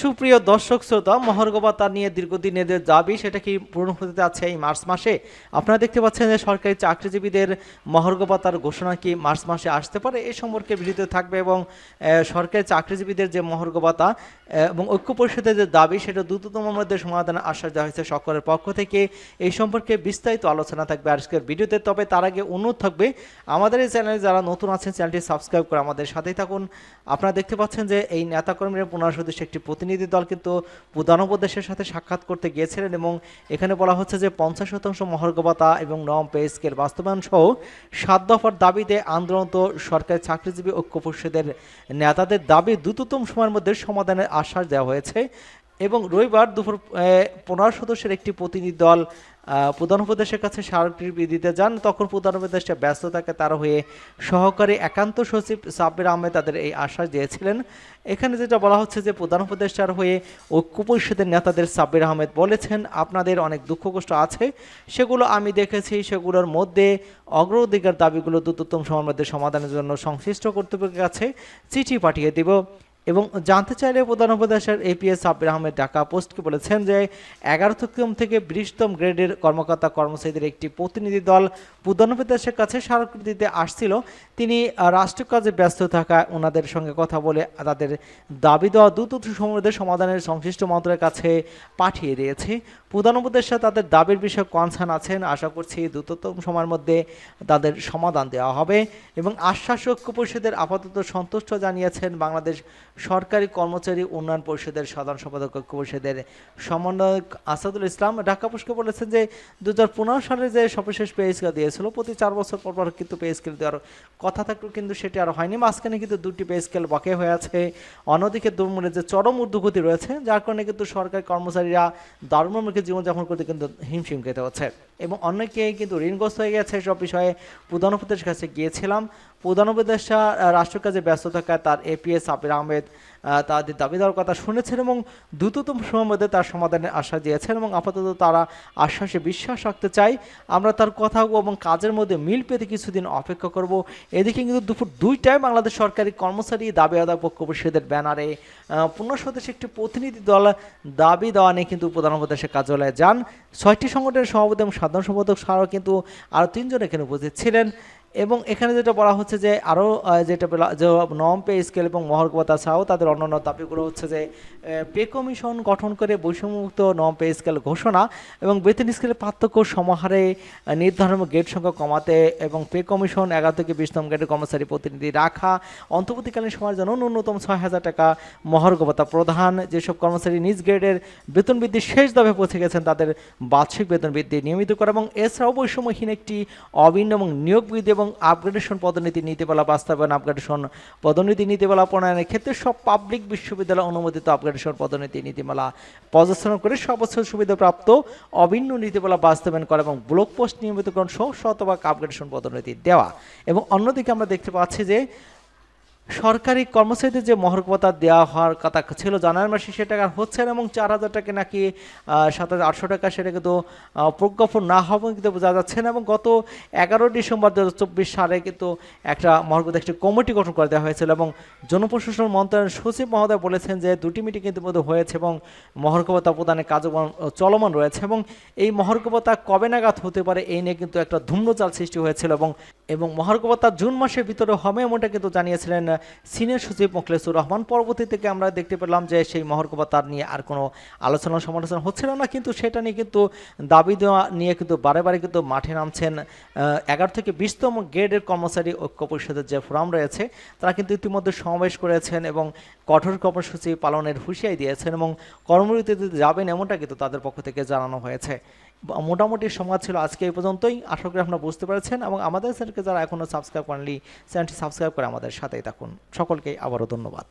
সুপ্রিয় দর্শক শ্রোতা মহর্গবতা নিয়ে দীর্ঘদিনের যে দাবি, সেটা কি পূরণ হতে যাচ্ছে এই মার্চ মাসে? আপনারা দেখতে পাচ্ছেন যে সরকারি চাকরিজীবীদের মহর্গবতার ঘোষণা কি মার্চ মাসে আসতে পারে? এই সম্পর্কে ভিডিওতে থাকবে এবং সরকারি চাকরিজীবীদের যে মহর্গবতা এবং ঐক্য পরিষদের যে দাবি, সেটা দ্রুততম মধ্যে সমাধান আশ্বাস দেওয়া হয়েছে সকলের পক্ষ থেকে। এই সম্পর্কে বিস্তারিত আলোচনা থাকবে আজকের ভিডিওতে, তবে তার আগে অনুরোধ থাকবে, আমাদের এই চ্যানেলে যারা নতুন আছেন, চ্যানেলটি সাবস্ক্রাইব করে আমাদের সাথেই থাকুন। আপনারা দেখতে পাচ্ছেন যে এই নেতাকর্মীরা পনেরো সদস্য একটি প্রতিনিধি দল কিন্তু প্রধান উপদেশের সাথে সাক্ষাৎ করতে গিয়েছিলেন এবং এখানে বলা হচ্ছে যে পঞ্চাশ শতাংশ মহর্গবতা এবং নম পে স্কেল বাস্তবায়ন সহ সাত দফার দাবিতে আন্দোলনত সরকারি চাকরিজীবী ঐক্য পরিষদের নেতাদের দাবি দ্রুততম সময়ের মধ্যে সমাধানের আশ্বাস দেওয়া হয়েছে। এবং রবিবার দুপুর পনেরো সদস্যের একটি প্রতিনিধি দল প্রধান উপদেশের কাছে স্মারকলিপি দিতে যান। তখন প্রধান উপদেষ্টা ব্যস্ত থাকে, তার হয়ে সহকারী একান্ত সচিব সাব্বির আহমেদ তাদের এই আশ্বাস দিয়েছিলেন। এখানে যেটা বলা হচ্ছে যে, প্রধান উপদেষ্টার হয়ে ঐক্য পরিষদের নেতাদের সাব্বির আহমেদ বলেছেন, আপনাদের অনেক দুঃখ কষ্ট আছে। সেগুলো আমি দেখেছি। সেগুলোর মধ্যে অগ্রাধিকার দাবিগুলো দ্রুততম মধ্যে সমাধানের জন্য সংশ্লিষ্ট কর্তৃপক্ষের কাছে চিঠি পাঠিয়ে দিব। এবং জানতে চাইলে প্রধান উপদেশের এপিএস সাব্বির আহমেদ ঢাকা পোস্টকে বলেছেন যে এগারোতম থেকে বিশতম গ্রেডের কর্মকর্তা কর্মচারীদের একটি প্রতিনিধি দল প্রধান উপদেশের কাছে স্মারকলিপি দিতে আসছিল। তিনি আহ, রাষ্ট্রীয় কাজে ব্যস্ত থাকায় ওনাদের সঙ্গে কথা বলে তাদের দাবি দেওয়া দ্রুত সময়ের সমাধানের সংশ্লিষ্ট মন্ত্রের কাছে পাঠিয়ে দিয়েছে। প্রধান উপদেষ্টা তাদের দাবির বিষয়ে কনসার্ন আছেন। আশা করছি দ্রুততম সময়ের মধ্যে তাদের সমাধান দেওয়া হবে এবং আশ্বাস ঐক্য পরিষদের আপাতত সন্তুষ্ট জানিয়েছেন বাংলাদেশ সরকারি কর্মচারী উন্নয়ন পরিষদের সাধারণ সম্পাদক ঐক্য পরিষদের সমন্বয়ক আসাদুল ইসলাম ঢাকা পোস্টকে বলেছেন যে দু হাজার পনেরো সালে যে সর্বশেষ পে স্কেল দিয়েছিল, প্রতি চার বছর পর পর কিন্তু পে স্কেল দেওয়ার কথা থাকলেও কিন্তু সেটি আর হয়নি। মাঝখানে কিন্তু দুটি পে স্কেল বাকি হয়ে আছে। অন্যদিকে দুর্মূলের যে চরম ঊর্ধ্বগতি রয়েছে, যার কারণে কিন্তু সরকারি কর্মচারীরা দারুণমুখী জীবনযাপন করতে কিন্তু হিমশিম খেতে হচ্ছে। এবং অনেকে কিন্তু ঋণগ্রস্ত হয়ে গেছে সব বিষয়ে। প্রধান উপদেশের কাছে গিয়েছিলাম। প্রধান উপদেষ্টা রাষ্ট্রকাজে রাষ্ট্র কাজে ব্যস্ত থাকায় তার এপিএস আবির আহমেদ আহ, তাদের দাবি দেওয়ার কথা শুনেছেন এবং দ্রুততম সময়ের মধ্যে তার সমাধানের আশ্বাস দিয়েছেন এবং আপাতত তারা আশ্বাসে বিশ্বাস রাখতে চাই আমরা তার কথা এবং কাজের মধ্যে মিল পেতে কিছুদিন অপেক্ষা করব। এদিকে কিন্তু দুপুর দুইটায় বাংলাদেশ সরকারি কর্মচারী দাবি আদায় পক্ষ পরিষদের ব্যানারে সদস্য একটি প্রতিনিধি দল দাবি দেওয়া নিয়ে কিন্তু প্রধান উপদেশের কার্যালয়ে যান। ছয়টি সংগঠনের সভাপতি এবং সাধারণ সম্পাদক ছাড়াও কিন্তু আরও তিনজন এখানে উপস্থিত ছিলেন। এবং এখানে যেটা বলা হচ্ছে যে আরও যেটা যে নম পে স্কেল এবং মহর্গবতা ছাড়াও তাদের অন্যান্য দাবিগুলো হচ্ছে যে পে কমিশন গঠন করে বৈষম্যমুক্ত নম পে স্কেল ঘোষণা এবং বেতন স্কেলের পার্থক্য সমাহারে নির্ধারণ গেট সংখ্যা কমাতে এবং পে কমিশন এগারো থেকে বিশতম গেটের কর্মচারী প্রতিনিধি রাখা। অন্তর্বর্তীকালীন সময়ের জন্য ন্যূনতম ছয় হাজার টাকা মহর্গবতা প্রধান যেসব কর্মচারী নিজ গ্রেডের বেতন বৃদ্ধির শেষ দাবে পৌঁছে গেছেন, তাদের বার্ষিক বেতন বৃদ্ধি নিয়মিত করা এবং এছাড়াও বৈষম্যহীন একটি অভিন্ন এবং নিয়োগ বৃদ্ধি এবং আপগ্রেডেশন পদোন্নতি নীতিমালা বাস্তবায়ন আপগ্রেডেশন পদোন্নতি নীতিমালা প্রণয়নের ক্ষেত্রে সব পাবলিক বিশ্ববিদ্যালয় অনুমোদিত আপগ্রেডেশন পদোন্নতি নীতিমালা প্রদর্শন করে সর্বোচ্চ সুবিধাপ্রাপ্ত অভিন্ন নীতিমালা বাস্তবায়ন করা এবং ব্লক পোস্ট নিয়মিতকরণ সহ শতভাগ আপগ্রেডেশন পদোন্নতি দেওয়া। এবং অন্যদিকে আমরা দেখতে পাচ্ছি যে সরকারি কর্মচারীদের যে মহর্গবতা দেওয়া হওয়ার কথা ছিল জানুয়ারি মাসে সে টাকা হচ্ছে না এবং চার হাজার টাকা নাকি সাত হাজার আটশো টাকা সেটা কিন্তু প্রজ্ঞাপন না হবে কিন্তু বোঝা যাচ্ছে না এবং গত এগারো ডিসেম্বর দু হাজার চব্বিশ সালে কিন্তু একটা মহর্গবতা একটি কমিটি গঠন করে দেওয়া হয়েছিল এবং জনপ্রশাসন মন্ত্রণালয়ের সচিব মহোদয় বলেছেন যে দুটি মিটিং বোধ হয়েছে এবং মহর্গবতা প্রদানের কার্যক্রম চলমান রয়েছে এবং এই মহর্গবতা কবে নাগাদ হতে পারে এই নিয়ে কিন্তু একটা ধূম্রজাল সৃষ্টি হয়েছিল এবং এবং মহর্গবতা জুন মাসের ভিতরে হবে এমনটা কিন্তু জানিয়েছিলেন সিনিয়র সচিব মোখলেসুর রহমান। পরবর্তী থেকে আমরা দেখতে পেলাম যে সেই মহর্গবতার নিয়ে আর কোনো আলোচনা সমালোচনা হচ্ছিল না, কিন্তু সেটা নিয়ে কিন্তু দাবি দেওয়া নিয়ে কিন্তু বারে বারে কিন্তু মাঠে নামছেন এগারো থেকে বিশতম গ্রেডের কর্মচারী ঐক্য পরিষদের যে ফোরাম রয়েছে, তারা কিন্তু ইতিমধ্যে সমাবেশ করেছেন এবং কঠোর কর্মসূচি পালনের হুঁশিয়ারি দিয়েছেন এবং কর্মবিরতিতে যাবেন এমনটা কিন্তু তাদের পক্ষ থেকে জানানো হয়েছে। মোটামুটি সংবাদ ছিল আজকে এই পর্যন্তই। আশা করি আপনারা বুঝতে পেরেছেন এবং আমাদের চ্যানেলকে যারা এখনও সাবস্ক্রাইব করেননি, চ্যানেলটি সাবস্ক্রাইব করে আমাদের সাথেই থাকুন। সকলকে আবারও ধন্যবাদ।